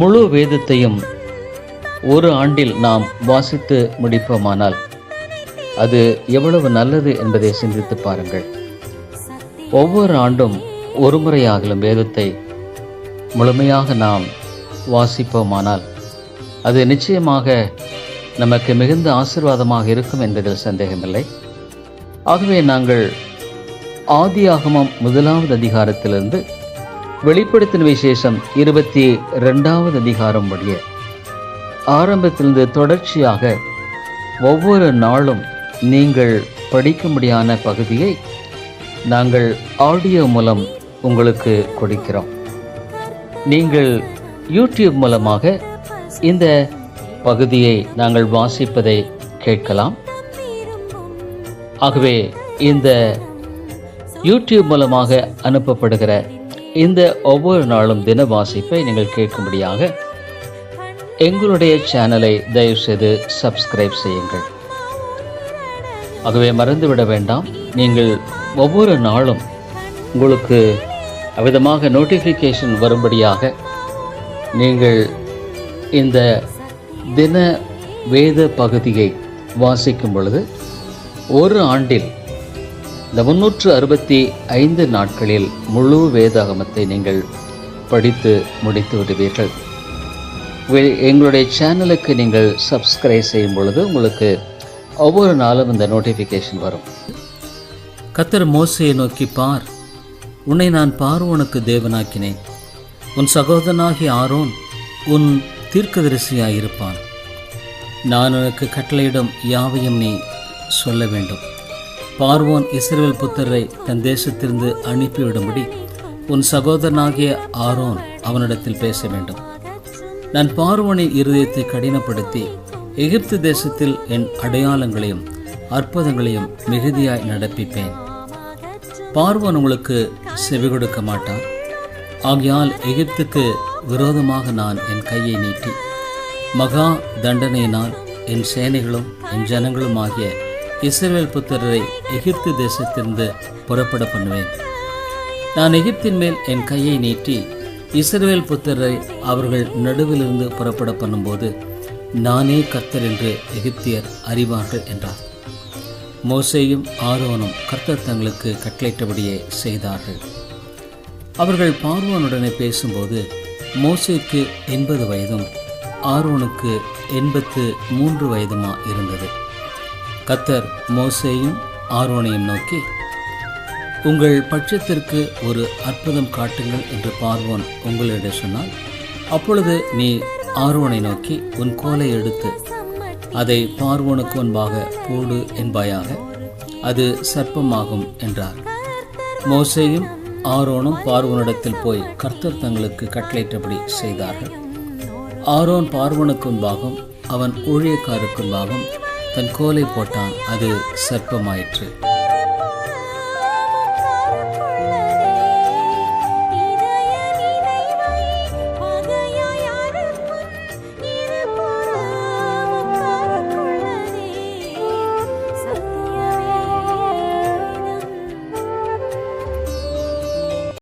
முழு வேதத்தையும் ஒரு ஆண்டில் நாம் வாசித்து முடிப்போமானால் அது எவ்வளவு நல்லது என்பதை சிந்தித்து பாருங்கள். ஒவ்வொரு ஆண்டும் ஒரு முறையாகலும் வேதத்தை முழுமையாக நாம் வாசிப்போமானால் அது நிச்சயமாக நமக்கு மிகுந்த ஆசிர்வாதமாக இருக்கும் என்பதில் சந்தேகமில்லை. ஆகவே நாங்கள் ஆதியாகமம் முதலாவது அதிகாரத்திலிருந்து வெளிப்படுத்தின விசேஷம் இருபத்தி ரெண்டாவது அதிகாரம் முடிய ஆரம்பத்திலிருந்து தொடர்ச்சியாக ஒவ்வொரு நாளும் நீங்கள் படிக்கும்படியான பகுதியை நாங்கள் ஆடியோ மூலம் உங்களுக்கு கொடுக்கிறோம். நீங்கள் யூடியூப் மூலமாக இந்த பகுதியை நாங்கள் வாசிப்பதை கேட்கலாம். ஆகவே இந்த யூடியூப் மூலமாக அனுப்பப்படுகிற இந்த ஒவ்வொரு நாளும் தின வாசிப்பை நீங்கள் கேட்கும்படியாக எங்களுடைய சேனலை தயவுசெய்து சப்ஸ்கிரைப் செய்யுங்கள். ஆகவே மறந்துவிட வேண்டாம். நீங்கள் ஒவ்வொரு நாளும் உங்களுக்கு அவ்விதமாக நோட்டிஃபிகேஷன் வரும்படியாக நீங்கள் இந்த தின வேத பகுதியை வாசிக்கும் பொழுது ஒரு ஆண்டில் இந்த முன்னூற்று அறுபத்தி ஐந்து நாட்களில் முழு வேதாகமத்தை நீங்கள் படித்து முடித்து விடுவீர்கள். வே- எங்களுடைய சேனலுக்கு நீங்கள் சப்ஸ்கிரைப் செய்யும் பொழுது உங்களுக்கு ஒவ்வொரு நாளும் இந்த நோட்டிஃபிகேஷன் வரும். கத்தர் மோசையை நோக்கி பார். உன்னை நான் பார்வோனுக்கு தேவனாக்கினேன். உன் சகோதரனாகி ஆரோன் உன் தீர்க்கதரிசியாயிருப்பான். நான் உனக்கு கட்டளையிடும் யாவையும் நீ சொல்ல வேண்டும். பார்வோன் இஸ்ரேல் புத்தரை தன் தேசத்திலிருந்து அனுப்பிவிடும்படி உன் சகோதரனாகிய ஆரோன் அவனிடத்தில் பேச வேண்டும். நான் பார்வோனின் இருதயத்தை கடினப்படுத்தி எகிப்து தேசத்தில் என் அடையாளங்களையும் அற்புதங்களையும் மிகுதியாய் நடப்பிப்பேன். பார்வன் உங்களுக்கு செவி கொடுக்க மாட்டான். ஆகையால் எகிப்துக்கு விரோதமாக நான் என் கையை நீட்டி மகா தண்டனையினால் என் சேனைகளும் என் ஜனங்களும் ஆகிய இஸ்ரேல் புத்திரரை எகிப்து தேசத்திலிருந்து புறப்பட பண்ணுவேன். நான் எகிப்தின் மேல் என் கையை நீட்டி இஸ்ரேல் புத்திரரை அவர்கள் நடுவிலிருந்து புறப்பட பண்ணும்போது நானே கர்த்தர் என்று எகிப்தியர் அறிவார்கள் என்றார். மோசேயும் ஆரோனும் கர்த்தர் தங்களுக்கு கட்டளையிட்டபடியே செய்தார்கள். அவர்கள் பார்வோனுடனே பேசும்போது மோசேக்கு எண்பது வயதும் ஆரோனுக்கு எண்பத்து மூன்று வயதுமா இருந்தது. கத்தர் மோசையும் ஆரோனையும் நோக்கி உங்கள் பட்சத்திற்கு ஒரு அற்புதம் காட்டுங்கள் என்று பார்வோன் உங்களிடம் சொன்னால் அப்பொழுது நீ ஆர்வனை நோக்கி உன் கோலை எடுத்து அதை பார்வோனுக்கு முன்பாக போடு என்பாயாக அது சர்ப்பமாகும் என்றார். மோசையும் ஆரோனும் பார்வோனிடத்தில் போய் கர்த்தர் தங்களுக்கு கட்டளையிட்டபடி செய்தார்கள். ஆரோன் பார்வனுக்கு முன்பாகவும் அவன் ஊழியக்காருக்கு முன்பாகவும் தன் கோலை போட்டான். அது சர்ப்பமாயிற்று.